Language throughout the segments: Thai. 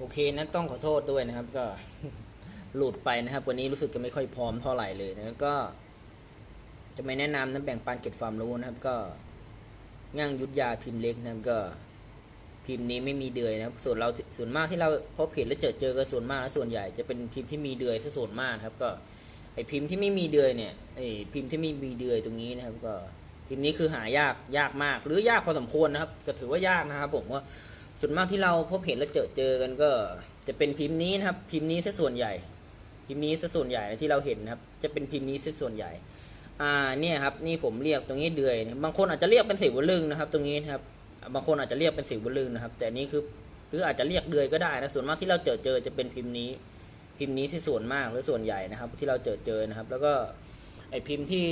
โอเคนะต้องขอโทษด้วยนะครับ ก็หลุดไปนะครับ วันนี้รู้สึกจะไม่ค่อยพร้อมเท่าไหร่เลยนะก็ จะไม่แนะนำนะแบ่งปันเก็บความรู้นะครับ ก็ง่างยุทธยาพิมพ์เล็กนะครับก็ พิมพ์นี้ไม่มีเดือยนะครับ ส่วนเราส่วนมากที่เราพบเห็นและเจอเจอกันส่วนมากและส่วนใหญ่จะเป็นพิมพ์ที่มีเดือยซะส่วนมากครับ ก็ไอพิมพ์ที่ไม่มีเดือยเนี่ยไอพิมพ์ที่ไม่มีเดือยตรงนี้นะครับ ก็พิมพ์นี้คือหายากยากมาก หรือยากพอสมควรนะครับ ก็ถือว่ายากนะครับ ผมว่า ส่วนมากที่เราพบเห็นและเจอเจอกันก็จะเป็นพิมพ์นี้นะครับ พิมพ์นี้ซะส่วนใหญ่ พิมพ์นี้ซะส่วนใหญ่ที่เราเห็นนะครับ จะเป็นพิมพ์นี้ซะส่วนใหญ่ อ่าเนี่ยครับนี่ผมเรียกตรงนี้เดือยบางคนอาจจะเรียกเป็นสิวลึงนะครับ ตรงนี้นะครับบางคนอาจจะเรียกเป็นสิวลึงนะครับ แต่นี่คือหรืออาจจะเรียกเดือยก็ได้นะส่วนมากที่เราเจอเจอจะเป็นพิมพ์นี้ พิมพ์นี้ที่ส่วนมากหรือส่วนใหญ่นะครับ ที่เราเจอเจอนะครับ แล้วก็ไอพิมพ์ที่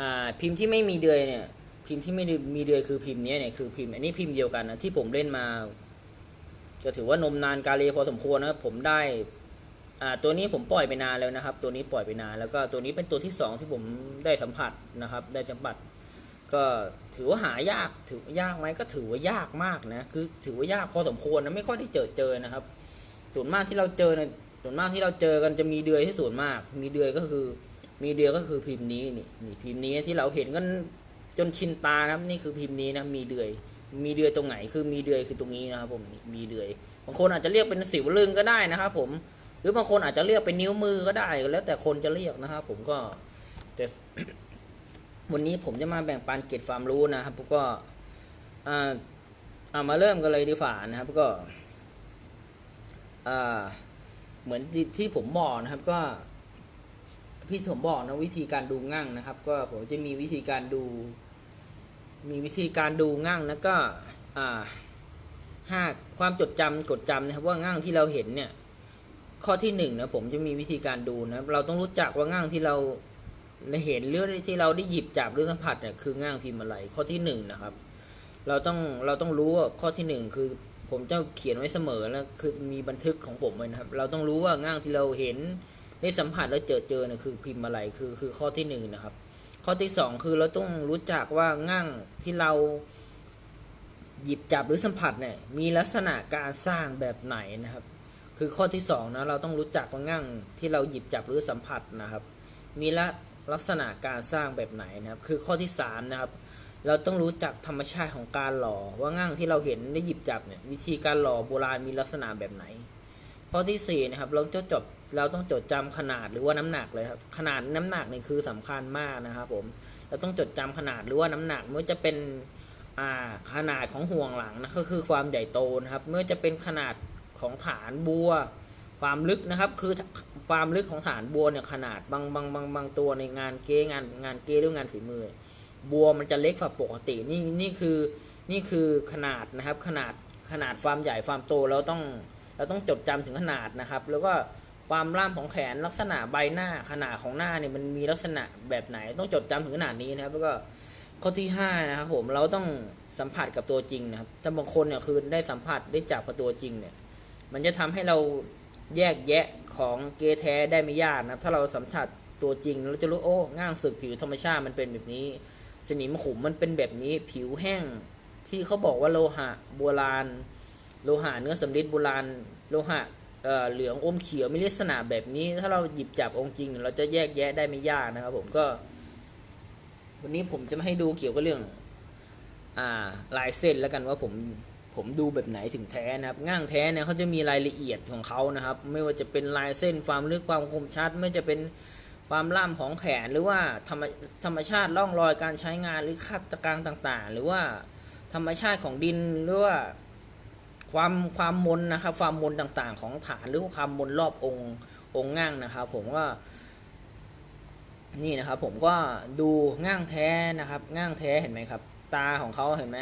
อ่าพิมพ์ที่ไม่มีเดือยเนี่ย พิมพ์ที่ไม่มีเดือยคือพิมพ์นี้เนี่ยคือพิมพ์อันนี้พิมพ์เดียวกันนะที่ผมเล่นมา จะถือว่านมนานกาเลพอสมควรนะครับผมได้อ่าตัวนี้ผมปล่อยไปนานแล้วนะครับ ตัวนี้ปล่อยไปนานแล้วก็ตัวนี้เป็นตัวที่สองที่ผมได้สัมผัสนะครับ ได้สัมผัส ก็ถือว่าหายากถือยากไหมก็ถือว่ายากมากนะคือถือว่ายากพอสมควรนะไม่ค่อยได้เจอเจอนะครับ ส่วนมากที่เราเจอเนี่ยส่วนมากที่เราเจอกันจะมีเดือยที่ส่วนมาก มีเดือยก็คือ มีเดือยก็คือพิมพ์นี้นี่นี่พิมพ์นี้ที่เราเห็นกัน จนชินตานะครับนี่คือพิมพ์นี้นะมีเดือย มีเดือยตรงไหนคือมีเดือยคือตรงนี้นะครับผมมีเดือยบางคนอาจจะเรียกเป็นสิวลึงก็ได้นะครับผมหรือบางคนอาจจะเรียกเป็นนิ้วมือก็ได้แล้วแต่คนจะเรียกนะครับผมก็แต่วันนี้ผมจะมาแบ่งปันเกร็ดความรู้นะครับก็อ่าเอามาเริ่มกันเลยดีกว่านะครับก็อ่าเหมือนที่ผมบอกนะครับก็พี่ผมบอกนะวิธีการดูง่างนะครับ ก็ผมจะมีวิธีการดู มีวิธีการดูง่างแล้วก็ห้าความจดจำกดจำนะครับว่าง่างที่เราเห็นเนี่ยข้อที่หนึ่งนะผมจะมีวิธีการดูนะเราต้องรู้จักว่าง่างที่เราเห็นหรือที่เราได้หยิบจับหรือสัมผัสเนี่ยคือง่างพิมพ์อะไรข้อที่หนึ่งนะครับ เราต้องเราต้องรู้ว่าข้อที่หนึ่งคือผมจะเขียนไว้เสมอแล้วคือมีบันทึกของผมไว้นะครับ เราต้องรู้ว่าง่างที่เราเห็นได้สัมผัสแล้วเจอเจอเนี่ยคือพิมพ์อะไรคือคือข้อที่หนึ่งนะครับ ข้อที่สองคือเราต้องรู้จักว่าง่างที่เราหยิบจับหรือสัมผัสเนี่ยมีลักษณะการสร้างแบบไหนนะครับ คือข้อที่สองนะเราต้องรู้จักว่าง่างที่เราหยิบจับหรือสัมผัสนะครับ มีละลักษณะการสร้างแบบไหนนะครับ คือข้อที่สามนะครับ เราต้องรู้จักธรรมชาติของการหล่อว่าง่างที่เราเห็นได้หยิบจับเนี่ยวิธีการหล่อโบราณมีลักษณะแบบไหน ข้อที่สี่นะครับเราจะจด เราต้องจดจำขนาดหรือว่าน้ำหนักเลยครับขนาดน้ำหนักเนี่ยคือสำคัญมากนะครับผมเราต้องจดจำขนาดหรือว่าน้ำหนักไม่ว่าจะเป็นขนาดของห่วงหลังนะก็คือความใหญ่โตนะครับไม่ว่าจะเป็นขนาดของฐานบัว ความลึกนะครับคือความลึกของฐานบัวเนี่ยขนาดบางบางบางบางตัวในงานเก้งานงานเก้หรืองานฝีมือ บัวมันจะเล็กกว่าปกตินี่นี่คือนี่คือขนาดนะครับขนาดขนาดความใหญ่ความโตเราต้องเราต้องจดจำถึงขนาดนะครับ แล้วก็ ความล่ามของแขนลักษณะใบหน้าขนาดของหน้าเนี่ยมันมีลักษณะแบบไหนต้องจดจำถึงขนาดนี้นะครับ แล้วก็ข้อที่ห้านะครับผมเราต้องสัมผัสกับตัวจริงนะครับถ้าบางคนเนี่ยคือได้สัมผัสได้จับกับตัวจริงเนี่ย มันจะทำให้เราแยกแยะของเกแท้ได้ไม่ยากนะครับ ถ้าเราสัมผัสตัวจริงเราจะรู้โอ้ง่างสึกผิวธรรมชาติมันเป็นแบบนี้ สนิมขุมมันเป็นแบบนี้ผิวแห้งที่เขาบอกว่าโลหะโบราณ โลหะเนื้อสำริดโบราณ โลหะ เเหลืองอมเขียวมีลักษณะแบบนี้ ถ้าเราหยิบจับองค์จริง เราจะแยกแยะได้ไม่ยากนะครับ ผมก็ วันนี้ผมจะมาให้ดูเกี่ยวกับเรื่อง อ่าลายเส้นแล้วกันว่าผมผมดูแบบไหนถึงแท้นะครับง่างแท้เนี่ยเขาจะมีรายละเอียดของเขานะครับ ไม่ว่าจะเป็นลายเส้นความลึกความคมชัด ไม่ว่าจะเป็นความล่ามของแขนหรือว่าธรรมธรรมชาติร่องรอยการใช้งานหรือคาบตะการต่างๆ หรือว่าธรรมชาติของดินหรือว่า ความความมนนะครับ ความมนต่างๆ ของฐานหรือความมนรอบองค์องค์ง่างนะครับ ผมว่า นี่นะครับ ผมก็ดูง่างแท้นะครับ ง่างแท้เห็นไหมครับ ตาของเขาเห็นไหม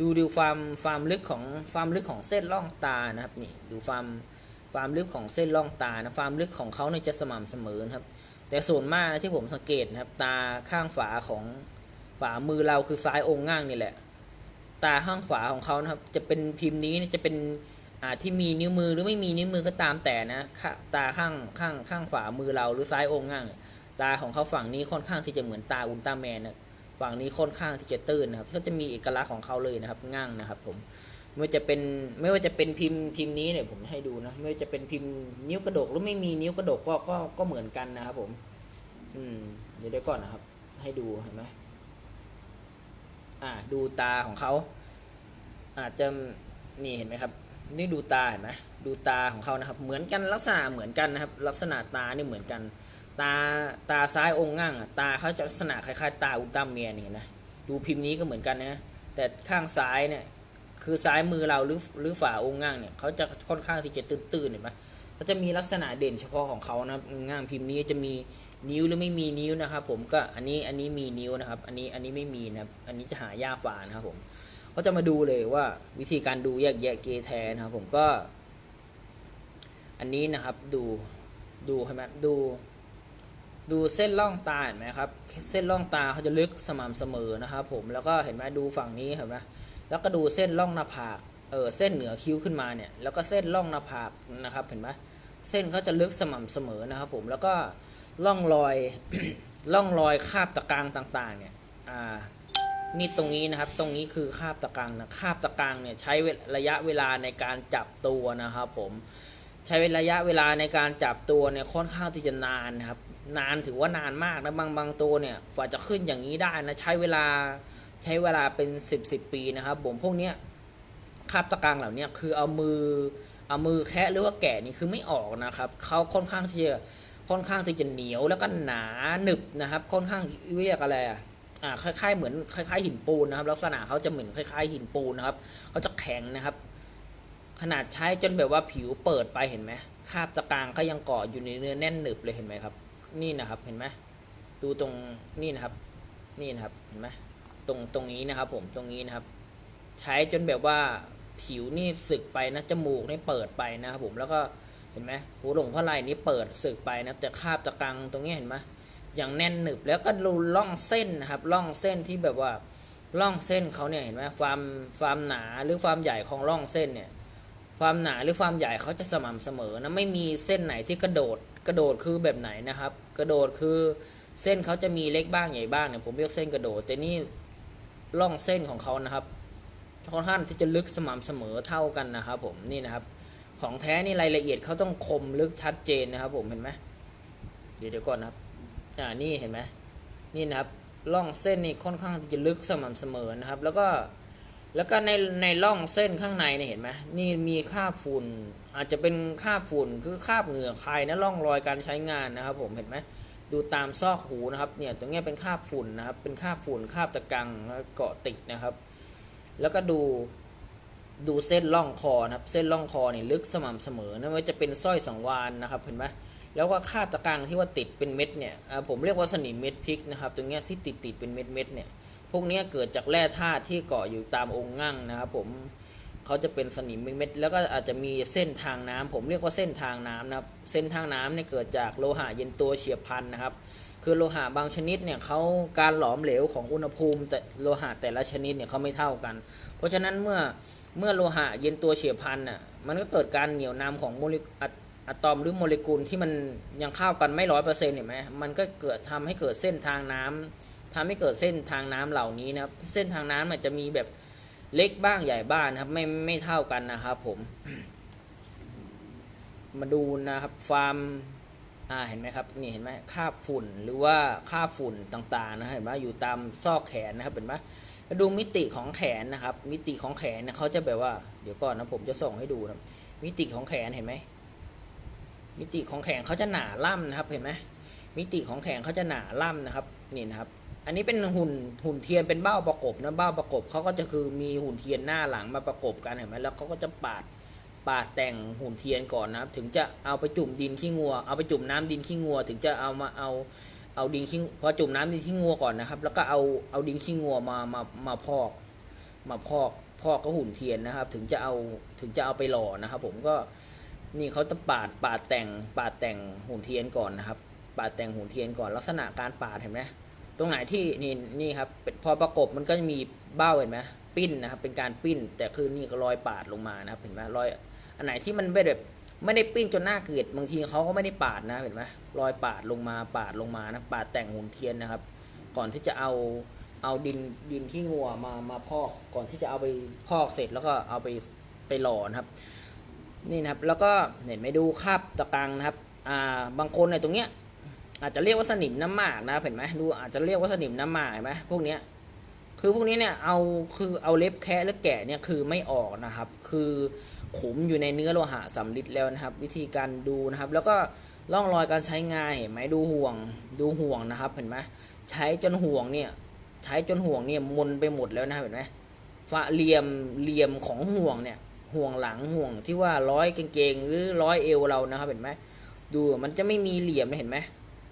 ดูดูความความลึกของความลึกของเส้นร่องตานะครับ นี่ดูความความลึกของเส้นร่องตานะความลึกของเขาเนี่ยจะสม่ำเสมอครับ แต่ส่วนมากนะที่ผมสังเกตนะครับ ตาข้างฝาของฝามือเราคือซ้ายองค์ง่างนี่แหละ ตาข้างฝาของเขานะครับ จะเป็นพิมพ์นี้จะเป็นอาที่มีนิ้วมือหรือไม่มีนิ้วมือก็ตามแต่นะตาข้างข้างข้างฝามือเราหรือซ้ายองค์ง่างตาของเขาฝั่งนี้ค่อนข้างที่จะเหมือนตาอุลตร้าแมนนะฝั่งนี้ค่อนข้างที่จะตื้นนะครับเขาจะมีเอกลักษณ์ของเขาเลยนะครับง่างนะครับ ผมไม่ว่าจะเป็นไม่ว่าจะเป็นพิมพ์พิมพ์นี้เนี่ยผมให้ดูนะไม่ว่าจะเป็นพิมพ์นิ้วกระดกหรือไม่มีนิ้วกระดกก็ก็ก็เหมือนกันนะครับ ผม อืมเดี๋ยวเดี๋ยวก่อนนะครับ ให้ดูเห็นไหม อ่าดูตาของเขาอาจจะนี่เห็นไหมครับ นี่ดูตาเห็นไหมดูตาของเขานะครับ เหมือนกันลักษณะเหมือนกันนะครับ ลักษณะตานี่เหมือนกัน ตาตาซ้ายองค์ง่างตาเขาจะลักษณะคล้ายๆ ตาอุลตร้าเมียนี่เห็นไหมดูพิมพ์นี้ก็เหมือนกันนะแต่ข้างซ้ายเนี่ยคือซ้ายมือเราหรือหรือฝ่าองค์ง่างเนี่ยเขาจะค่อนข้างที่จะตื้นๆเห็นไหมเขาจะมีลักษณะเด่นเฉพาะของเขานะครับง่างพิมพ์นี้จะมี นิ้วหรือไม่มีนิ้วนะครับ ผมก็อันนี้อันนี้มีนิ้วนะครับ อันนี้อันนี้ไม่มีนะครับ อันนี้จะหายากฝ่านะครับผมก็จะมาดูเลยว่าวิธีการดูแยกแยะเกแทนะครับ ผมก็ อันนี้นะครับดูดูใช่ไหมดู ดูเส้นล่องตาเห็นไหมครับ เส้นล่องตาเขาจะลึกสม่ำเสมอนะครับ ผมแล้วก็เห็นไหมดูฝั่งนี้เห็นไหมแล้วก็ดูเส้นล่องหน้าผากเออเส้นเหนือคิ้วขึ้นมาเนี่ยแล้วก็เส้นล่องหน้าผากนะครับ เห็นไหมเส้นเขาจะลึกสม่ำเสมอนะครับ ผมแล้วก็ ล่องรอยล่องรอยคาบตะกางต่างๆ เนี่ยอ่านี่ตรงนี้นะครับ ตรงนี้คือคาบตะกางนะคาบตะกางเนี่ยใช้ระยะเวลาในการจับตัวนะครับ ผมใช้ระยะเวลาในการจับตัวเนี่ยค่อนข้างที่จะนานนะครับ นานถือว่านานมากนะบางบางตัวเนี่ยกว่าจะขึ้นอย่างนี้ได้นะใช้เวลาใช้เวลาเป็น 10บสปีนะครับ ผมพวกเนี้ยคาบตะกางเหล่านี้คือเอามือเอามือแคะหรือว่าแกะนี่คือไม่ออกนะครับเขาค่อนข้างที่จะ ค่อนข้างที่จะเหนียวแล้วก็หนาหนึบนะครับ ค่อนข้างเรียกอะไรอะอ่าคล้ายๆเหมือนคล้ายๆหินปูนนะครับ ลักษณะเขาจะเหมือนคล้ายๆหินปูนนะครับเขาจะแข็งนะครับ ขนาดใช้จนแบบว่าผิวเปิดไปเห็นไหมคาบตะกางก็ยังเกาะอยู่ในเนื้อแน่นหนึบเลยเห็นไหมครับ นี่นะครับเห็นไหมดูตรงนี่นะครับ นี่นะครับเห็นไหมตรงตรงนี้นะครับ ผมตรงนี้นะครับ ใช้จนแบบว่าผิวนี่สึกไปนะจมูกนี่เปิดไปนะครับผมแล้วก็ เห็นไหมหูหลงพระไหล่นี่เปิดสึกไปนะแต่คาบตะกังตรงนี้เห็นไหมอย่างแน่นหนึบแล้วก็ดูล่องเส้นนะครับล่องเส้นที่แบบว่าล่องเส้นเขาเนี่ยเห็นไหมความความหนาหรือความใหญ่ของร่องเส้นเนี่ยความหนาหรือความใหญ่เขาจะสม่ำเสมอนะไม่มีเส้นไหนที่กระโดดกระโดดคือแบบไหนนะครับ กระโดดคือเส้นเขาจะมีเล็กบ้างใหญ่บ้างเนี่ยผมเรียกเส้นกระโดด แต่นี่ร่องเส้นของเขานะครับค่อนข้างที่จะลึกสม่ำเสมอเท่ากันนะครับผมนี่นะครับ ของแท้นี่รายละเอียดเขาต้องคมลึกชัดเจนนะครับ ผมเห็นไหมเดี๋ยวเดี๋ยวก่อนนะครับอ่านี่เห็นไหมนี่นะครับร่องเส้นนี่ค่อนข้างจะลึกสม่ำเสมอนะครับ แล้วก็แล้วก็ในในร่องเส้นข้างในเนี่ยเห็นไหมนี่มีคราบฝุ่นอาจจะเป็นคราบฝุ่นคือคราบเหงื่อใครนะร่องรอยการใช้งานนะครับ ผมเห็นไหมดูตามซอกหูนะครับเนี่ยตรงนี้เป็นคราบฝุ่นนะครับ เป็นคราบฝุ่นคราบตะกังเกาะติดนะครับ แล้วก็ดู ดูเส้นร่องคอนะครับเส้นร่องคอนี่ลึกสม่ำเสมอนะว่าจะเป็นสร้อยสังวานนะครับเห็นไหมแล้วก็คาบตะกังที่ว่าติดเป็นเม็ดเนี่ยผมเรียกว่าสนิมเม็ดพริกนะครับตรงเนี้ยที่ติดติดเป็นเม็ดเม็ดเนี่ยพวกเนี้ยเกิดจากแร่ธาตุที่เกาะอยู่ตามองค์งั่งนะครับผมเขาจะเป็นสนิมเม็ดแล้วก็อาจจะมีเส้นทางน้ำผมเรียกว่าเส้นทางน้ำนะครับเส้นทางน้ำเนี่ยเกิดจากโลหะเย็นตัวเฉียบพลันนะครับคือโลหะบางชนิดเนี่ยเขาการหลอมเหลวของอุณหภูมิแต่โลหะแต่ละชนิดเนี่ยเขาไม่เท่ากัน เพราะฉะนั้นเมื่อ เมื่อโลหะเย็นตัวเฉียบพลันน่ะมันก็เกิดการเหนี่ยวนำของโมเลกุลอะอะตอมหรือโมเลกุลที่มันยังเข้ากันไม่ร้อยเปอร์เซ็นต์เห็นไหมมันก็เกิดทำให้เกิดเส้นทางน้ำทำให้เกิดเส้นทางน้ำเหล่านี้นะครับเส้นทางน้ำมันจะมีแบบเล็กบ้างใหญ่บ้างนะครับไม่ไม่เท่ากันนะครับผม มาดูนะครับความอ่าเห็นไหมครับนี่เห็นไหมคราฝุ่นหรือว่าคราฝุ่นต่างๆนะเห็นไหมอยู่ตามซอกแขนนะครับเห็นไหม ดูมิติของแขนนะครับ มิติของแขนเนี่ยเขาจะแบบว่า เดี๋ยวก่อนนะผมจะส่งให้ดูนะมิติของแขนเห็นไหมมิติของแขนเขาจะหนาล่ำนะครับเห็นไหมมิติของแขนเขาจะหนาล่ำนะครับนี่นะครับ อันนี้เป็นหุ่นหุ่นเทียนเป็นเบ้าประกบนะเบ้าประกบเขาก็จะคือมีหุ่นเทียนหน้าหลังมาประกบกันเห็นไหมแล้วเขาก็จะปาดปาดแต่งหุ่นเทียนก่อนนะครับ ถึงจะเอาไปจุ่มดินขี้งัว เอาไปจุ่มน้ำดินขี้งัว ถึงจะเอามาเอา เอาดินขี้พอจุ่มน้ำดินขี้งัวก่อนนะครับ แล้วก็เอาเอาดินขี้งัวมามามาพอก มาพอกพอกก็หุ่นเทียนนะครับ ถึงจะเอาถึงจะเอาไปหล่อนะครับ ผมก็นี่เขาจะปาดปาดแต่งปาดแต่งหุ่นเทียนก่อนนะครับ ปาดแต่งหุ่นเทียนก่อนลักษณะการปาดเห็นไหมตรงไหนที่นี่นี่ครับพอประกบมันก็จะมีเบ้าเห็นไหมปิ้นนะครับ เป็นการปิ้น แต่คือนี่ก็รอยปาดลงมานะครับ เห็นไหมรอยอันไหนที่มันไม่แบบ ไม่ได้ปิ้นจนหน้าเกลียดบางทีเขาก็ไม่ได้ปาดนะเห็นไหมรอยปาดลงมาปาดลงมานะปาดแต่งหุ่นเทียนนะครับ ก่อนที่จะเอาเอาดินดินขี้งัวมามาพอกก่อนที่จะเอาไปพอกเสร็จแล้วก็เอาไปไปหล่อนะครับ นี่นะครับแล้วก็เห็นไหมดูคาบตะกังนะครับอ่าบางคนในตรงเนี้ยอาจจะเรียกว่าสนิมน้ำหมากนะเห็นไหมดูอาจจะเรียกว่าสนิมน้ำหมากเห็นไหมพวกเนี้ยคือพวกนี้เนี่ยเอาคือเอาเล็บแคะหรือแกะเนี่ยคือไม่ออกนะครับ คือ ขุมอยู่ในเนื้อโลหะสำริดแล้วนะครับ วิธีการดูนะครับ แล้วก็ร่องรอยการใช้งานเห็นไหมดูห่วงดูห่วงนะครับเห็นไหมใช้จนห่วงเนี่ยใช้จนห่วงเนี่ยมนไปหมดแล้วนะเห็นไหมฝาเหลี่ยมเหลี่ยมของห่วงเนี่ยห่วงหลังห่วงที่ว่าร้อยเกงหรือร้อยเอวเรานะครับเห็นไหมดูมันจะไม่มีเหลี่ยมเห็นไหม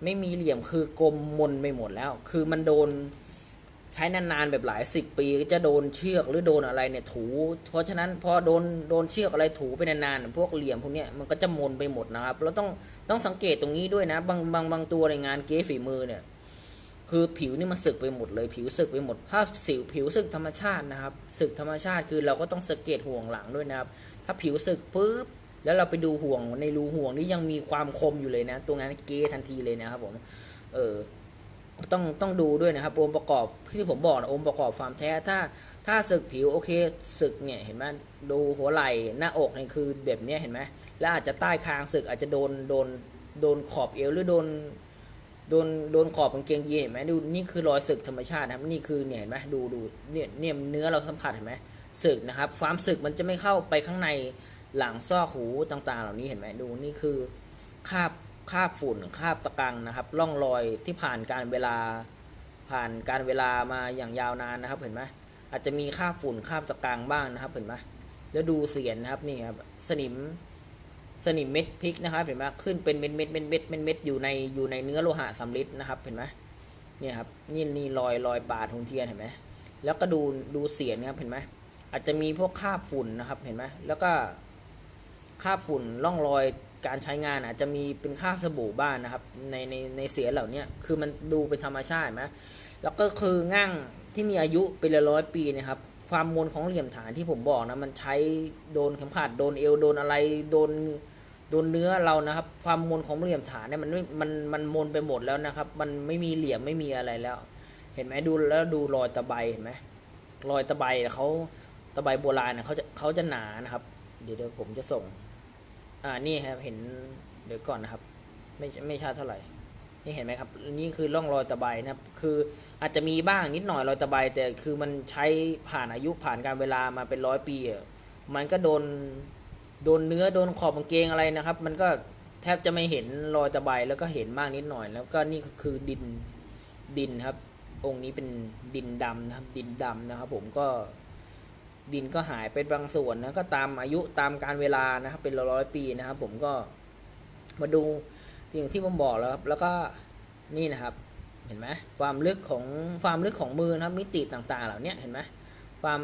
ไม่มีเหลี่ยมคือกลมมนไปหมดแล้ว คือมันโดน ใช้นานๆแบบหลายสิบปีก็จะโดนเชือกหรือโดนอะไรเนี่ยถู เพราะฉะนั้นพอโดนโดนเชือกอะไรถูไปนานๆพวกเหลี่ยมพวกเนี้ยมันก็จะมนไปหมดนะครับแล้วต้องต้องสังเกตตรงนี้ด้วยนะบางบางบางตัวในงานเก๊ฝีมือเนี่ยคือผิวนี่มันสึกไปหมดเลยผิวสึกไปหมดถ้าสิวผิวสึกธรรมชาตินะครับสึกธรรมชาติคือเราก็ต้องสังเกตห่วงหลังด้วยนะครับ ถ้าผิวสึกปุ๊บแล้วเราไปดูห่วงในรูห่วงนี่ยังมีความคมอยู่เลยนะ ตัวงานเก๊ทันทีเลยนะครับผมเออ ต้องต้องดูด้วยนะครับองค์ประกอบที่ผมบอกนะองค์ประกอบความแท้ถ้าถ้าสึกผิวโอเคสึกเนี่ยเห็นไหมดูหัวไหล่หน้าอกเนี่ยคือแบบเนี้ยเห็นไหมแล้วอาจจะใต้คางสึกอาจจะโดนโดนโดนขอบเอวหรือโดนโดนโดนขอบกางเกงยีเห็นไหมดูนี่คือรอยสึกธรรมชาตินะครับนี่คือเนี่ยเห็นไหมดูดูเนี่ยเนี่ยเนื้อเราสัมผัสเห็นไหมสึกนะครับ ความสึกมันจะไม่เข้าไปข้างในหลังซอกหูต่างๆ เหล่านี้เห็นไหมดูนี่คือคาบ คราบฝุ่นคราบตะกังนะครับร่องรอยที่ผ่านการเวลาผ่านการเวลามาอย่างยาวนานนะครับเห็นไหมอาจจะมีคราบฝุ่นคราบตะกังบ้างนะครับเห็นไหมแล้วดูเสียนนะครับนี่ครับสนิมสนิมเม็ดพริกนะครับเห็นไหมขึ้นเป็นเม็ดเม็ดเม็ดเม็ดเม็ดเม็ดอยู่ในอยู่ในเนื้อโลหะสำริดนะครับเห็นไหมเนี่ยครับนี่นี่รอยรอยปาดทงเทียนเห็นไหมแล้วก็ดูดูเสียนนะครับเห็นไหมอาจจะมีพวกคราบฝุ่นนะครับเห็นไหมแล้วก็คราบฝุ่นร่องรอย การใช้งานอาจจะมีเป็นคราสบู่บ้างนะครับในในในเสียเหล่านี้คือมันดูเป็นธรรมชาติไหมแล้วก็คือง่างที่มีอายุเป็นร้อยปีนะครับความมนของเหลี่ยมฐานที่ผมบอกนะมันใช้โดนเข็มขัดโดนเอวโดนอะไรโดนโดนเนื้อเรานะครับ ความมนของเหลี่ยมฐานเนี่ยมันไม่มันมันมนไปหมดแล้วนะครับ มันไม่มีเหลี่ยมไม่มีอะไรแล้ว เห็นไหมดูแล้วดูรอยตะไบเห็นไหมรอยตะไบเขาตะไบโบราณนะเขาจะเขาจะหนานะครับ เดี๋ยวเดี๋ยวผมจะส่ง อ่านี่ครับเห็นเดี๋ยวก่อนนะครับ ไม่ไม่ชัดเท่าไหร่นี่เห็นไหมครับนี่คือร่องรอยตะไบนะครับคืออาจจะมีบ้างนิดหน่อยรอยตะไบแต่คือมันใช้ผ่านอายุผ่านการเวลามาเป็นร้อยปีมันก็โดนโดนเนื้อโดนขอบกางเกงอะไรนะครับ มันก็แทบจะไม่เห็นรอยตะไบแล้วก็เห็นบ้างนิดหน่อย แล้วก็นี่คือดินดินครับ องค์นี้เป็นดินดำนะครับ ดินดำนะครับ ผมก็ ดินก็หายไปบางส่วนนะก็ตามอายุตามการเวลานะครับเป็นร้อยปีนะครับ ผมก็มาดูอย่างที่ผมบอกแล้วครับแล้วก็นี่นะครับเห็นไหมความลึกของความลึกของมือนะครับมิติต่างๆ เหล่านี้เห็นไหมความ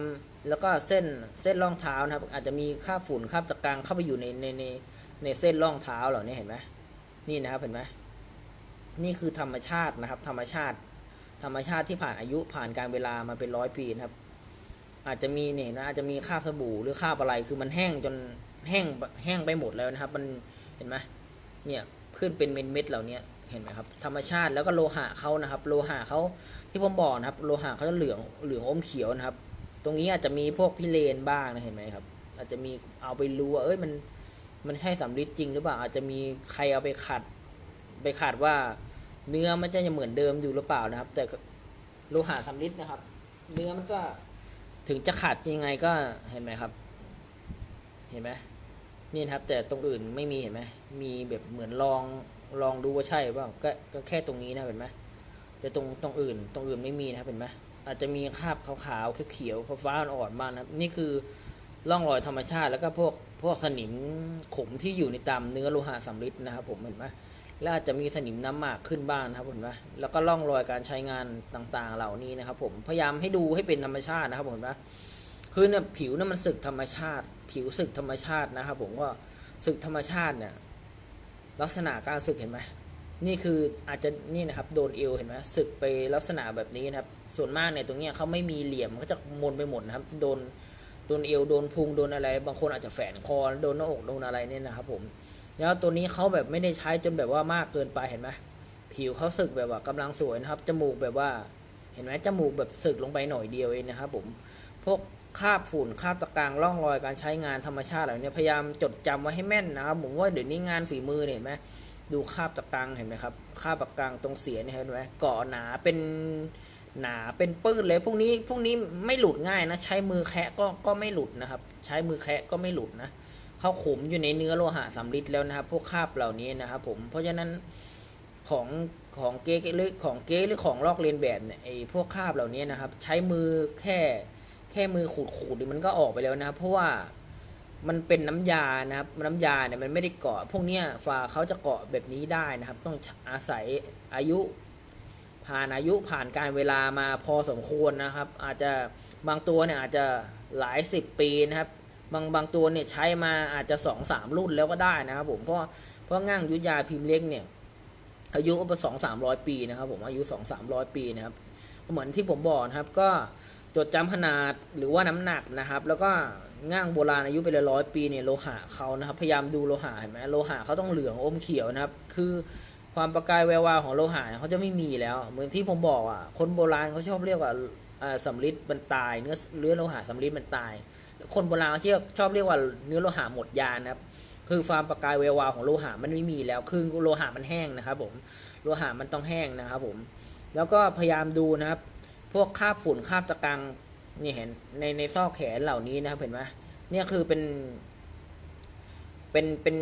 แล้วก็เส้นเส้นร่องเท้านะครับ อาจจะมีคราฝุ่นคราบตะกางเข้าไปอยู่ในในในในเส้นร่องเท้าเหล่านี้เห็นไหมนี่นะครับเห็นไหมนี่คือธรรมชาตินะครับ ธรรมชาติ ธรรมชาติที่ผ่านอายุผ่านการเวลามาเป็นร้อยปีนะครับ อาจจะมีเนี่ยนะอาจจะมีคราบสบู่หรือคราบอะไรคือมันแห้งจนแห้งแห้งไปหมดแล้วนะครับ มันเห็นไหมเนี่ยขึ้นเป็นเม็ดเม็ดเหล่านี้เห็นไหมครับธรรมชาติแล้วก็โลหะเขานะครับ โลหะเขาที่ผมบอกนะครับ โลหะเขาจะเหลืองเหลืองอมเขียวนะครับ ตรงนี้อาจจะมีพวกพิเรนบ้างนะเห็นไหมครับ อาจจะมีเอาไปรู้ว่าเอ้ยมันมันใช่สำริดจริงหรือเปล่าอาจจะมีใครเอาไปขัด ไปขัดว่า เนื้อมันจะยังเหมือนเดิมอยู่หรือเปล่านะครับ แต่โลหะสำริดนะครับ เนื้อมันก็ ถึงจะขาดยังไงก็เห็นไหมครับ เห็นไหมนี่ครับ แต่ตรงอื่นไม่มีเห็นไหมมีแบบเหมือนลองลองดูว่าใช่เปล่าก็ก็แค่ตรงนี้นะเห็นไหมแต่ตรงตรงอื่น ตรงอื่นไม่มีนะครับเห็นไหมอาจจะมีคราบขาวๆเขียวๆฟ้าอ่อนๆบ้างนะครับนี่คือร่องรอยธรรมชาติแล้วก็พวกพวกสนิมขมที่อยู่ในตามเนื้อโลหะสำริดนะครับผมเห็นไหม แล้วอาจจะมีสนิมน้ำหมากขึ้นบ้างนะครับเห็นไหมแล้วก็ร่องรอยการใช้งานต่างๆ เหล่านี้นะครับ ผมพยายามให้ดูให้เป็นธรรมชาตินะครับผมนไหมคือเนี่ยผิวเนี่ยมันสึกธรรมชาติ ผิวสึกธรรมชาตินะครับ ผมว่าสึกธรรมชาติเนี่ยลักษณะการสึกเห็นไหมนี่คืออาจจะนี่นะครับโดนเอวเห็นไหมสึกไปลักษณะแบบนี้นะครับ ส่วนมากเนี่ยตรงเนี้ยเขาไม่มีเหลี่ยมก็จะมนไปหมดนะครับ โดนโดนเอวโดนพุงโดนอะไร บางคนอาจจะแฝนคอโดนหน้าอกโดนอะไรเนี่ยนะครับ ผม แล้วตัวนี้เขาแบบไม่ได้ใช้จนแบบว่ามากเกินไปเห็นไหมผิวเขาสึกแบบว่ากำลังสวยนะครับ จมูกแบบว่าเห็นไหมจมูกแบบสึกลงไปหน่อยเดียวเองนะครับผมพวกคาบฝุ่นคาบตะกางร่องรอยการใช้งานธรรมชาติเหล่านี้พยายามจดจำไว้ให้แม่นนะครับผมว่าเดี๋ยวนี้งานฝีมือเนี่ยเห็นไหมดูคาบตะกางเห็นไหมครับคาบตะกางตรงเสียเนี่ยเห็นไหมเกาะหนาเป็นหนาเป็นปื้นเลยพวกนี้พวกนี้ไม่หลุดง่ายนะ ใช้มือแคะก็ก็ไม่หลุดนะครับ ใช้มือแคะก็ไม่หลุดนะ เขาขมอยู่ในเนื้อโลหะสำริดแล้วนะครับ พวกคราบเหล่านี้นะครับ ผมเพราะฉะนั้นของของเก๊หรือของเก๊หรือของลอกเลียนแบบเนี่ยไอ้พวกคราบเหล่านี้นะครับ ใช้มือแค่แค่มือขูดขูดๆมันก็ออกไปแล้วนะครับ เพราะว่ามันเป็นน้ำยานะครับ น้ำยาเนี่ยมันไม่ได้เกาะ พวกเนี้ยฝาเขาจะเกาะแบบนี้ได้นะครับ ต้องอาศัยอายุ ผ่านอายุผ่านการเวลามาพอสมควรนะครับ อาจจะบางตัวเนี่ยอาจจะหลายสิบปีนะครับ บางบางตัวเนี่ยใช้มาอาจจะสองสามรุ่นแล้วก็ได้นะครับผมเพราะเพราะง่างยุทธยาพิมพ์เล็กเนี่ยอายุประสองสามร้อยปีนะครับผมอายุสองสามร้อยปีนะครับเหมือนที่ผมบอกนะครับก็จดจำขนาดหรือว่าน้ำหนักนะครับ แล้วก็ง่างโบราณอายุเป็นร้อยปีเนี่ยโลหะเขานะครับพยายามดูโลหะเห็นไหมโลหะเขาต้องเหลืองอมเขียวนะครับ คือความประกายแวววาวของโลหะเขาจะไม่มีแล้ว เหมือนที่ผมบอกอะคนโบราณเขาชอบเรียกว่าอ่าสำริดมันตายเนื้อเนื้อโลหะสำริดมันตาย คนโบราณเขาชอบเรียกว่าเนื้อโลหะหมดยานะครับ คือความประกายแวววาวของโลหะมันไม่มีแล้ว คือโลหะมันแห้งนะครับ ผมโลหะมันต้องแห้งนะครับ ผม แล้วก็พยายามดูนะครับ พวกคราบฝุ่นคราบตะกังนี่เห็นในในซอกแขนเหล่านี้นะครับเห็นไหมเนี่ยคือเป็น เป็นเป็น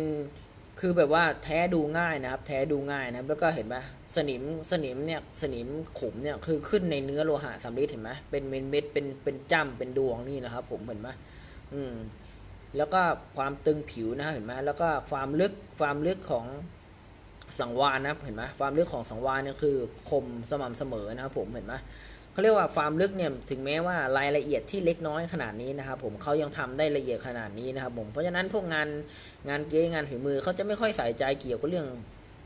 คือแบบว่าแท้ดูง่ายนะครับ แท้ดูง่ายนะครับแล้วก็เห็นไหมสนิมสนิมเนี่ยสนิมขุมเนี่ยคือขึ้นในเนื้อโลหะสำริดเห็นไหมเป็นเม็ดเป็นเป็นจ้ำเป็นดวงนี่นะครับ ผมเห็นไหม อืมแล้วก็ความตึงผิวนะเห็นไหมแล้วก็ความลึกความลึกของสังวาลนะครับเห็นไหมความลึกของสังวาลเนี่ยคือคมสม่ำเสมอนะครับผมเห็นไหมเขาเรียกว่าความลึกเนี่ยถึงแม้ว่ารายละเอียดที่เล็กน้อยขนาดนี้นะครับผมเขายังทำได้ละเอียดขนาดนี้นะครับผมเพราะฉะนั้นพวกงานงานเก๊งานฝีมือเขาจะไม่ค่อยใส่ใจเกี่ยวกับเรื่อง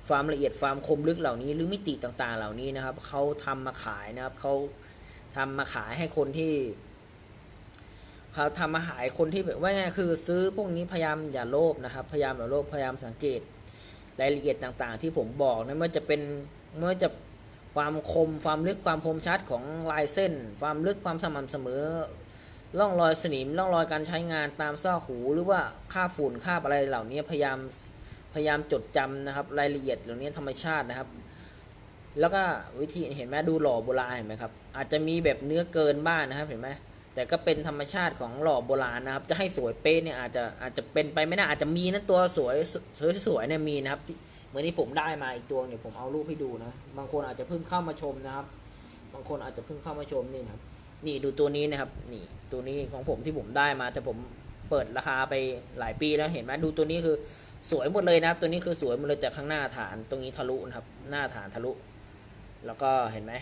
ความละเอียดความคมลึกเหล่านี้หรือมิติต่างๆ เหล่านี้นะครับเขาทำมาขายนะครับเขาทำมาขายให้คนที่ เขาทำมาขายคนที่แบบว่าไงคือซื้อพวกนี้พยายามอย่าโลภนะครับ พยายามอย่าโลภพยายามสังเกตรายละเอียดต่างๆ ที่ผมบอกนะไม่ว่าจะเป็นไม่ว่าจะความคมความลึกความคมชัดของลายเส้น ความลึกความสม่ำเสมอร่องรอยสนิมร่องรอยการใช้งานตามซอกหูหรือว่าค่าฝุ่นค่าอะไรเหล่านี้พยายามพยายามจดจำนะครับ รายละเอียดเหล่านี้ธรรมชาตินะครับ แล้วก็วิธีเห็นไหมดูหล่อโบราณเห็นไหมครับอาจจะมีแบบเนื้อเกินบ้างนะครับเห็นไหม แต่ก็เป็นธรรมชาติของหล่อโบราณนะครับ จะให้สวยเป๊ะเนี่ยอาจจะอาจจะเป็นไปไม่ได้อาจจะมีนะตัวสวยสวยสวยๆเนี่ยมีนะครับเหมือนที่ผมได้มาอีกตัวเนี่ยผมเอารูปให้ดูนะ บางคนอาจจะเพิ่งเข้ามาชมนะครับ บางคนอาจจะเพิ่งเข้ามาชมนี่นะครับนี่ดูตัวนี้นะครับนี่ตัวนี้ของผมที่ผมได้มา แต่ผมเปิดราคาไปหลายปีแล้วเห็นไหมดูตัวนี้คือสวยหมดเลยนะครับ ตัวนี้คือสวยหมดเลยจากข้างหน้าฐานตรงนี้ทะลุนะครับ หน้าฐานทะลุ แล้วก็เห็นไหม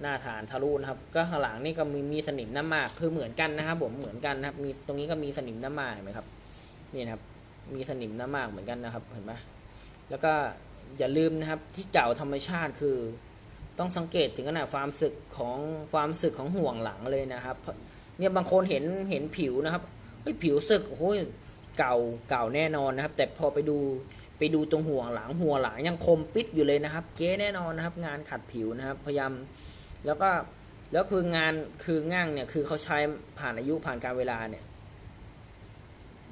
หน้าฐานทะลุนะครับ ก็ข้างหลังนี่ก็มีมีสนิมน้ำหมากคือเหมือนกันนะครับ ผมเหมือนกันนะครับ มีตรงนี้ก็มีสนิมน้ำหมากเห็นไหมครับ นี่นะครับ มีสนิมน้ำหมากเหมือนกันนะครับเห็นไหมแล้วก็อย่าลืมนะครับที่เก่าธรรมชาติคือ ต้องสังเกตถึงขนาดความสึกของความสึกของห่วงหลังเลยนะครับ เนี่ยบางคนเห็นเห็นผิวนะครับเฮ้ยผิวสึกโอ้โหเก่าเก่าแน่นอนนะครับ แต่พอไปดูไปดูตรงห่วงหลังห่วงหลังยังคมปิดอยู่เลยนะครับ เก๊แน่นอนนะครับ งานขัดผิวนะครับ พยายาม แล้วก็แล้วคืองานคือง่างเนี่ยคือเขาใช้ผ่านอายุผ่านการเวลาเนี่ย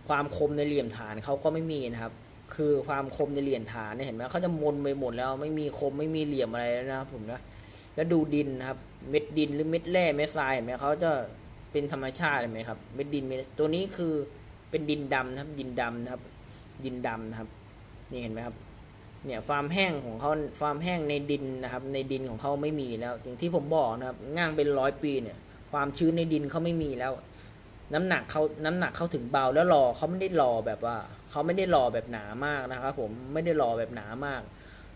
ความคมในเหลี่ยมฐานเขาก็ไม่มีนะครับ คือความคมในเหลี่ยมฐานเนี่ยเห็นไหมเขาจะมนไปหมดแล้วไม่มีคมไม่มีเหลี่ยมอะไรแล้วนะผมนะแล้วดูดินนะครับ เม็ดดินหรือเม็ดแร่เม็ดทรายเห็นไหมเขาจะเป็นธรรมชาติเห็นไหมครับ เม็ดดินเม็ดตัวนี้คือเป็นดินดำนะครับ ดินดำนะครับ ดินดำนะครับ นี่เห็นไหมครับ เนี่ยความแห้งของเขาความแห้งในดินนะครับในดินของเขาไม่มีแล้วอย่างที่ผมบอกนะครับง่างเป็นร้อยปีเนี่ยความชื้นในดินเขาไม่มีแล้ว น้ำหนักเขาน้ำหนักเขาถึงเบาแล้วหล่อเขาไม่ได้หล่อแบบว่าเขาไม่ได้หล่อแบบหนามากนะครับผมไม่ได้หล่อแบบหนามาก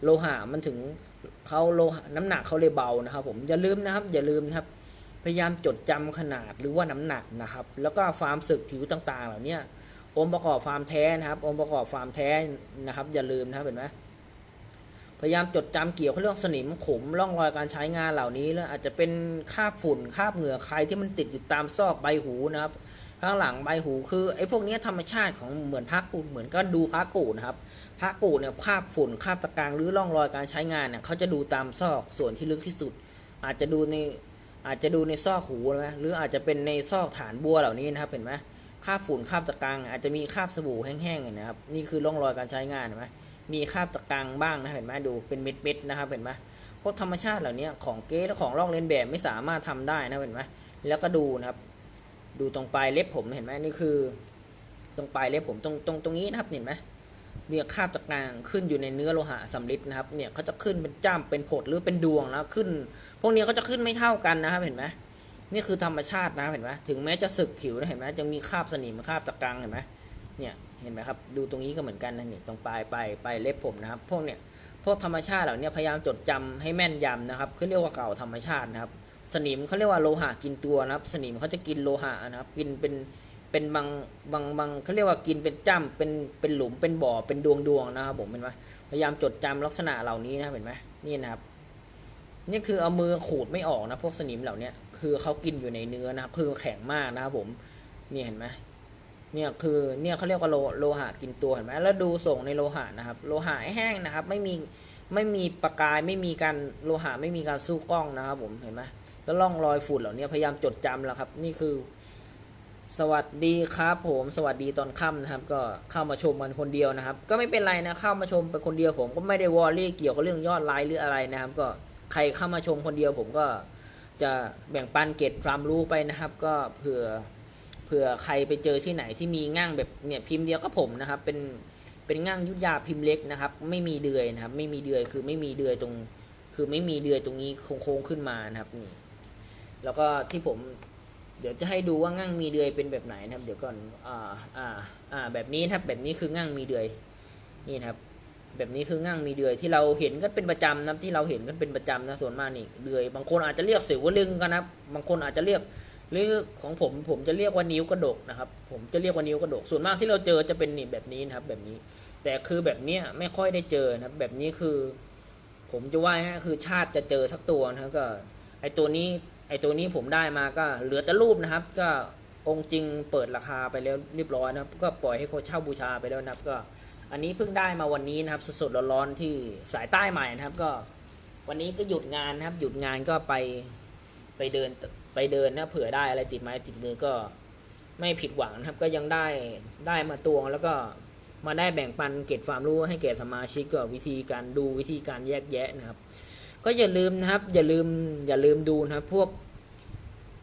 โลหะมันถึงเขาโลหะน้ำหนักเขาเลยเบานะครับ ผมอย่าลืมนะครับอย่าลืมนะครับพยายามจดจำขนาดหรือว่าน้ำหนักนะครับ แล้วก็ความสึกผิวต่างๆ เหล่านี้องค์ประกอบความแท้นะครับองค์ประกอบความแท้นะครับ อย่าลืมนะครับเห็นไหม พยายามจดจำเกี่ยวกับเรื่องสนิมขมร่องรอยการใช้งานเหล่านี้แล้วอาจจะเป็นคราบฝุ่นคราบเหงื่อใครที่มันติดอยู่ตามซอกใบหูนะครับ ข้างหลังใบหูคือไอ้พวกนี้ธรรมชาติของเหมือนพักกูเหมือนก็ดูพักกูนะครับพักกูเนี่ยคราบฝุ่นคราบตะกางหรือร่องรอยการใช้งานเนี่ยเขาจะดูตามซอกส่วนที่ลึกที่สุด อาจจะดูในอาจจะดูในซอกหูนะหรืออาจจะเป็นในซอกฐานบัวเหล่านี้นะครับเห็นไหมคราบฝุ่นคราบตะกังอาจจะมีคราบสบู่แห้งๆนี่ยนะครับนี่คือร่องรอยการใช้งานเห็นไหม มีคราบตะกังบ้างนะเห็นไหมดูเป็นเม็ดๆนะครับเห็นไหมพวกธรรมชาติเหล่านี้ของเก๊และของลอกเลียนแบบไม่สามารถทำได้นะเห็นไหมแล้วก็ดูนะครับ ดูตรงปลายเล็บผมเห็นไหมนี่คือ ตรงปลายเล็บผมตรงตรงตรงนี้นะครับเห็นไหมเนี่ยคราบตะกางขึ้นอยู่ในเนื้อโลหะสำริดนะครับเนี่ยเขาจะขึ้นเป็นจ้ำเป็นผดหรือเป็นดวงแล้วขึ้น พวกนี้เขาจะขึ้นไม่เท่ากันนะครับเห็นไหมนี่คือธรรมชาตินะครับเห็นไหมถึงแม้จะสึกผิวนะเห็นไหมจะมีคราบสนิมคราบตะกางเห็นไหมเนี่ย เห็นไหมครับ ดูตรงนี้ก็เหมือนกันนะนี่ตรงปลายปลายปลายเล็บผมนะครับ พวกเนี่ยพวกธรรมชาติเหล่านี้พยายามจดจำให้แม่นยำนะครับเขาเรียกว่าเก่าธรรมชาตินะครับ สนิมเขาเรียกว่าโลหะกินตัวนะครับ สนิมเขาจะกินโลหะนะครับ กินเป็นเป็นบางบางบางเขาเรียกว่ากินเป็นจ้ำเป็นเป็นหลุมเป็นบ่อเป็นดวงดวงนะครับผมเห็นไหมพยายามจดจำลักษณะเหล่านี้นะเห็นไหมนี่นะครับนี่คือเอามือขูดไม่ออกนะพวกสนิมเหล่านี้คือเขากินอยู่ในเนื้อนะครับคือแข็งมากนะครับผมนี่เห็นไหม เนี่ยคือเนี่ยเขาเรียกว่าโลโลหะกินตัวเห็นไหมแล้วดูส่งในโลหะนะครับ โลหะแห้งนะครับ ไม่มีไม่มีประกายไม่มีการโลหะไม่มีการสู้กล้องนะครับผมเห็นไหมแล้วร่องรอยฝุ่นเหล่านี้พยายามจดจำแล้วครับ นี่คือ สวัสดีครับผม สวัสดีตอนค่ำนะครับ ก็เข้ามาชมกันคนเดียวนะครับ ก็ไม่เป็นไรนะเข้ามาชมเป็นคนเดียวผมก็ไม่ได้วอรี่เกี่ยวกับเรื่องยอดไลค์หรืออะไรนะครับ ก็ใครเข้ามาชมคนเดียวผมก็จะแบ่งปันเกร็ดความรู้ไปนะครับ ก็เผื่อ เผื่อใครไปเจอที่ไหนที่มีง่างแบบเนี่ยพิมพ์เดียวก็ผมนะครับ เป็นเป็นง่างยุทธยาพิมพ์เล็กนะครับ ไม่มีเดือยนะครับ ไม่มีเดือยคือไม่มีเดือยตรง คือไม่มีเดือยตรงนี้โค้งขึ้นมานะครับนี่แล้วก็ที่ผมเดี๋ยวจะให้ดูว่างั่งมีเดือยเป็นแบบไหนนะครับ เดี๋ยวก่อนอ่าอ่าอ่าแบบนี้นะครับแบบนี้คืองั่งมีเดือยนี่นะครับ แบบนี้คืองั่งมีเดือยที่เราเห็นกันเป็นประจำนะที่เราเห็นกันเป็นประจำนะส่วนมากนี่เดือย บางคนอาจจะเรียกเสิวลึงกันนะบางคนอาจจะเรียก หรือของผมผมจะเรียกว่านิ้วกระดกนะครับ ผมจะเรียกว่านิ้วกระดก ส่วนมากที่เราเจอจะเป็นนี่แบบนี้นะครับแบบนี้ แต่คือแบบเนี้ยไม่ค่อยได้เจอนะครับ แบบนี้คือ ผมจะว่าง่ายๆคือชาติจะเจอสักตัวนะครับก็ไอตัวนี้ไอตัวนี้ผมได้มาก็เหลือแต่รูปนะครับ ก็องค์จริงเปิดราคาไปแล้วเรียบร้อยนะครับ ก็ปล่อยให้คนเช่าบูชาไปแล้วนะครับ ก็อันนี้เพิ่งได้มาวันนี้นะครับสดๆร้อนๆที่สายใต้ใหม่นะครับ ก็วันนี้ก็หยุดงานนะครับ หยุดงานก็ไปไปเดิน ไปเดินนะเผื่อได้อะไรติดไม้ติดมือก็ไม่ผิดหวังนะครับ ก็ยังได้ได้มาตวงแล้วก็มาได้แบ่งปันเก็บความรู้ให้แก่สมาชิกก็วิธีการดูวิธีการแยกแยะนะครับ ก็อย่าลืมนะครับ อย่าลืมอย่าลืมดูนะครับพวก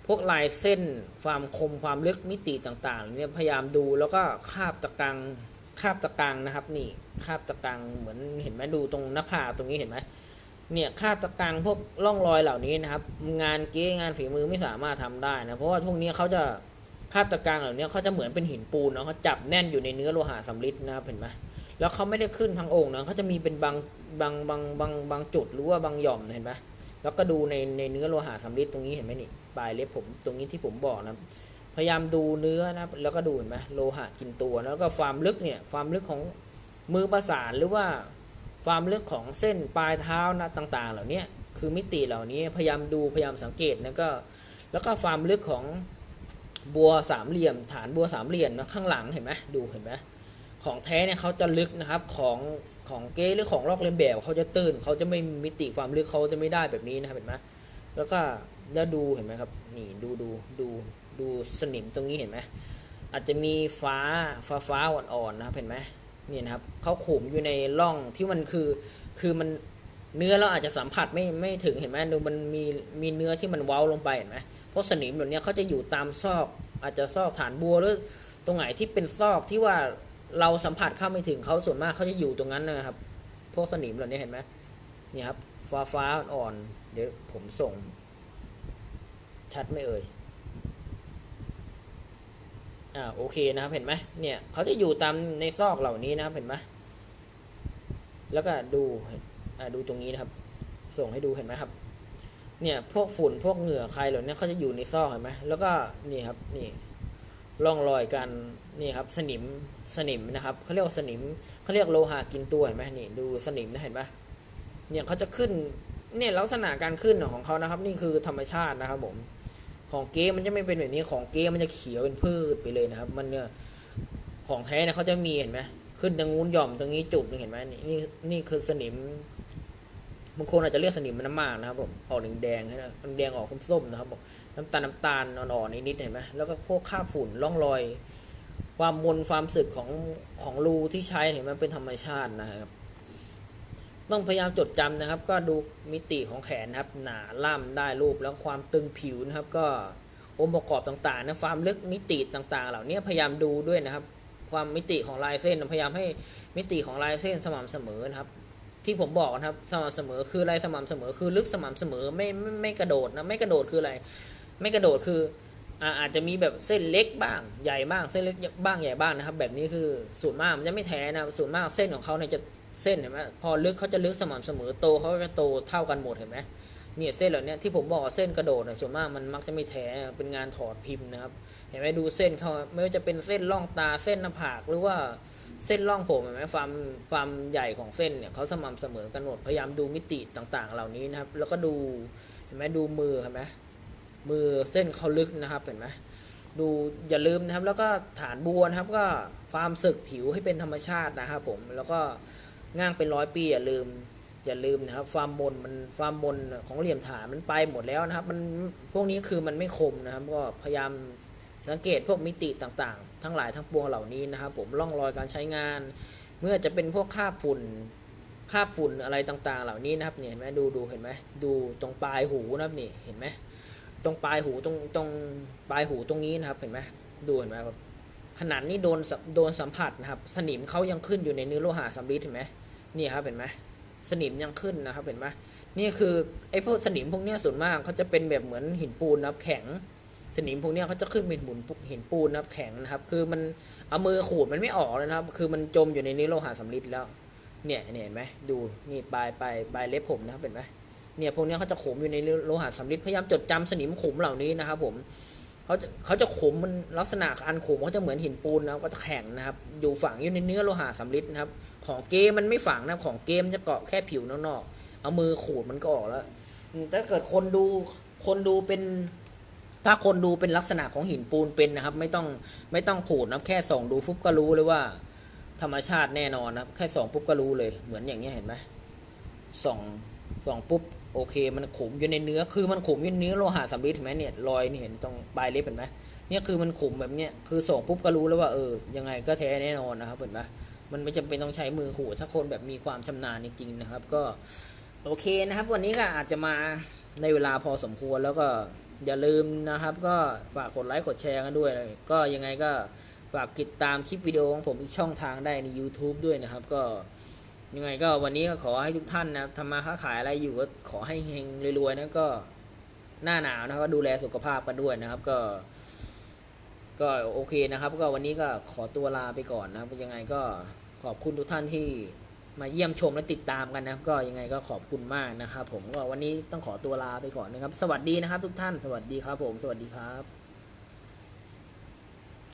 พวกลายเส้นความคมความลึกมิติต่างๆเนี่ยพยายามดูแล้วก็คาบตะกังคาบตะกังนะครับ นี่คาบตะกังเหมือนเห็นไหมดูตรงหน้าผาตรงนี้เห็นไหม เนี่ยคาบตะกังพวกร่องรอยเหล่านี้นะครับ งานเก๊งานฝีมือไม่สามารถทำได้นะเพราะว่าพวกนี้เขาจะคาบตะกังเหล่านี้เขาจะเหมือนเป็นหินปูนเนาะเขาจับแน่นอยู่ในเนื้อโลหะสำริดนะครับเห็นไหมแล้วเขาไม่ได้ขึ้นทั้งองค์นะเขาจะมีเป็นบางบางบางบางบางจุดหรือว่าบางหย่อมเห็นไหมแล้วก็ดูในในเนื้อโลหะสำริดตรงนี้เห็นไหมนี่ปลายเล็บผมตรงนี้ที่ผมบอกนะพยายามดูเนื้อนะแล้วก็ดูเห็นไหมโลหะกินตัวแล้วก็ความลึกเนี่ยความลึกของมือประสานหรือว่า ความลึกของเส้นปลายเท้านะต่าง ๆ เหล่านี้คือมิติเหล่านี้พยายามดูพยายามสังเกตแล้วก็แล้วก็ความลึกของบัวสามเหลี่ยม ฐานบัวสามเหลี่ยมนะข้างหลังเห็นไหมดูเห็นไหมของแท้เนี่ยเขาจะลึกนะครับของของเก๊หรือของลอกเลียนแบบเขาจะตื้นเขาจะไม่มิติความลึกเขาจะไม่ได้แบบนี้นะครับเห็นไหมแล้วก็แล้วดูเห็นไหมครับนี่ดูดูดูดูสนิมตรงนี้เห็นไหมอาจจะมีฟ้าฟ้าฟ้าอ่อนๆนะครับเห็นไหม นี่นะครับเขาขุมอยู่ในร่องที่มันคือ คือมันเนื้อเราอาจจะสัมผัสไม่ไม่ถึงเห็นไหมดูมันมีมีเนื้อที่มันเว้าลงไปเห็นไหมเพราะสนิมแบบเนี้ยเขาจะอยู่ตามซอกอาจจะซอกฐานบัวหรือตรงไหนที่เป็นซอกที่ว่าเราสัมผัสเข้าไม่ถึงเขาส่วนมากเขาจะอยู่ตรงนั้นนะครับ พวกสนิมเหล่านี้เห็นไหมนี่ครับฟ้าฟ้าอ่อนเดี๋ยวผมส่งชัดไม่เอ่ย อ่าโอเคนะครับเห็นไหมเนี่ยเขาจะอยู่ตามในซอกเหล่านี้นะครับเห็นไหมแล้วก็ดูอ่าดูตรงนี้นะครับ ส่งให้ดูเห็นไหมครับ เนี่ยพวกฝุ่นพวกเหงื่อใครเหล่านี้เขาจะอยู่ในซอกเห็นไหมแล้วก็นี่ครับนี่ร่องรอยกันนี่ครับสนิมสนิมนะครับเขาเรียกว่าสนิมเขาเรียกโลหะกินตัวเห็นไหมนี่ดูสนิมนะเห็นไหมเนี่ยเขาจะขึ้นเนี่ยลักษณะการขึ้นของเขานะครับ นี่คือธรรมชาตินะครับผม ของเก๊มันจะไม่เป็นแบบนี้ของเก๊มันจะเขียวเป็นพืชไปเลยนะครับ มันเนี่ยของแท้เนี่ยเขาจะมีเห็นไหมขึ้นตรงงูนหย่อมตรงนี้จุดนึงเห็นไหมนี่นี่คือสนิมบางคนอาจจะเรียกสนิมมันน้ำมากนะครับผมออกแดงๆให้นะมันแดงออกส้มๆนะครับผมน้ำตาลน้ำตาลอ่อนๆนิดๆเห็นไหมแล้วก็พวกคราบฝุ่นร่องรอย ความมนความสึกของของรูที่ใช้เห็นไหมเป็นธรรมชาตินะครับ ต้องพยายามจดจำนะครับ ก็ดูมิติของแขนครับ หนาล่ำได้รูปแล้วความตึงผิวนะครับ ก็องค์ประกอบต่างๆนะความลึกมิติต่างๆ เหล่านี้พยายามดูด้วยนะครับ ความมิติของลายเส้นพยายามให้มิติของลายเส้นสม่ำเสมอนะครับ ที่ผมบอกนะครับสม่ำเสมอคืออะไรสม่ำเสมอคือลึกสม่ำเสมอไม่ไม่ไม่กระโดดนะไม่กระโดดคืออะไร ไม่กระโดดคืออาอาจจะมีแบบเส้นเล็กบ้างใหญ่บ้างเส้นเล็กบ้างใหญ่บ้างนะครับ แบบนี้คือส่วนมากมันจะไม่แท้นะส่วนมากเส้นของเขาเนี่ยจะ เส้นเห็นไหมพอลึกเขาจะลึกสม่ำเสมอโตเขาก็จะโตเท่ากันหมดเห็นไหมเนี่ยเส้นเหล่านี้ที่ผมบอกเส้นกระโดดเนี่ยส่วนมากมันมักจะไม่แท้เป็นงานถอดพิมพ์นะครับ เห็นไหมดูเส้นเขาไม่ว่าจะเป็นเส้นร่องตาเส้นหน้าผากหรือว่าเส้นร่องผมเห็นไหมความความใหญ่ของเส้นเนี่ยเขาสม่ำเสมอกันหมดพยายามดูมิติต่างๆ เหล่านี้นะครับ แล้วก็ดูเห็นไหมดูมือเห็นไหมมือเส้นเขาลึกนะครับเห็นไหมดูอย่าลืมนะครับแล้วก็ฐานบัวนะครับก็ความสึกผิวให้เป็นธรรมชาตินะครับผมแล้วก็ ง่างเป็นร้อยปีอย่าลืมอย่าลืมนะครับความมนมันความมนของเหลี่ยมฐานมันไปหมดแล้วนะครับ มันพวกนี้คือมันไม่คมนะครับ ก็พยายามสังเกตพวกมิติต่างๆ ทั้งหลายทั้งปวงเหล่านี้นะครับ ผมร่องรอยการใช้งาน เมื่อจะเป็นพวกคาบฝุ่นคาบฝุ่นอะไรต่างๆ เหล่านี้นะครับเนี่ยเห็นไหมดูดูเห็นไหมดูตรงปลายหูนะครับนี่เห็นไหมตรงปลายหูตรงตรงปลายหูตรงนี้นะครับเห็นไหมดูเห็นไหมครับขนาดนี้โดนโดนสัมผัสนะครับ สนิมเขายังขึ้นอยู่ในเนื้อโลหะสำริดเห็นไหม นี่ครับเห็นไหมสนิมยังขึ้นนะครับเห็นไหมนี่คือไอ้พวกสนิมพวกเนี้ยส่วนมากเขาจะเป็นแบบเหมือนหินปูนนะครับแข็ง สนิมพวกเนี้ยเขาจะขึ้นเป็นหมุนหินปูนนะครับแข็งนะครับ คือมันเอามือขูดมันไม่ออกเลยนะครับ คือมันจมอยู่ในนี้โลหะสำริดแล้วเนี่ยเนี่ยเห็นไหมดูนี่ปลายปลายปลายเล็บผมนะครับเห็นไหมเนี่ยพวกเนี้ยเขาจะขมอยู่ในโลหะสำริดพยายามจดจำสนิมขมเหล่านี้นะครับผมเขาจะเขาจะขมมันลักษณะอันขมเขาจะเหมือนหินปูนนะครับก็จะแข็งนะครับอยู่ฝังอยู่ในเนื้อโลหะสำริดนะครับ ของเกมมันไม่ฝังนะของเกมจะเกาะแค่ผิวนอกๆเอามือขูดมันก็ออกแล้วถ้าเกิดคนดูคนดูเป็น ถ้าคนดูเป็นลักษณะของหินปูนเป็นนะครับ ไม่ต้องไม่ต้องขูดนะแค่ส่องดูฟุบก็รู้เลยว่า ธรรมชาติแน่นอนนะแค่ส่องปุ๊บก็รู้เลย เหมือนอย่างเงี้เห็นไหมส่องส่องปุ๊บโอเค มันขมอยู่ในเนื้อ คือมันขมอยู่ในเนื้อโลหะสำริดเห็นไหมเนี่ยรอยนี่เห็นตรงปลายเล็บเห็นไหมเนี่ยคือมันขมแบบเนี้ยคือส่องปุ๊บก็รู้แล้วว่าเออยังไงก็แท้แน่นอนนะครับเห็นไหม มันไม่จำเป็นต้องใช้มือขูดถ้าคนแบบมีความชำนาญจริงๆนะครับ ก็ โอเคนะครับ วันนี้ก็อาจจะมาในเวลาพอสมควรแล้วก็อย่าลืมนะครับ ก็ฝากกดไลค์กดแชร์กันด้วยเลยก็ยังไงก็ฝากติดตามคลิปวิดีโอของผมอีกช่องทางได้ใน YouTube ด้วยนะครับ ก็ยังไงก็วันนี้ก็ขอให้ทุกท่านนะทำมาค้าขายอะไรอยู่ก็ขอให้เฮงรวยๆนะก็หน้าหนาวนะก็ดูแลสุขภาพกันด้วยนะครับ ก็ ก็โอเคนะครับ ก็วันนี้ก็ขอตัวลาไปก่อนนะครับยังไงก็ ขอบคุณทุกท่านที่มาเยี่ยมชมและติดตามกันนะครับ ก็ยังไงก็ขอบคุณมากนะครับ ผมก็วันนี้ต้องขอตัวลาไปก่อนนะครับ สวัสดีนะครับ ทุกท่าน สวัสดีครับผม สวัสดีครับ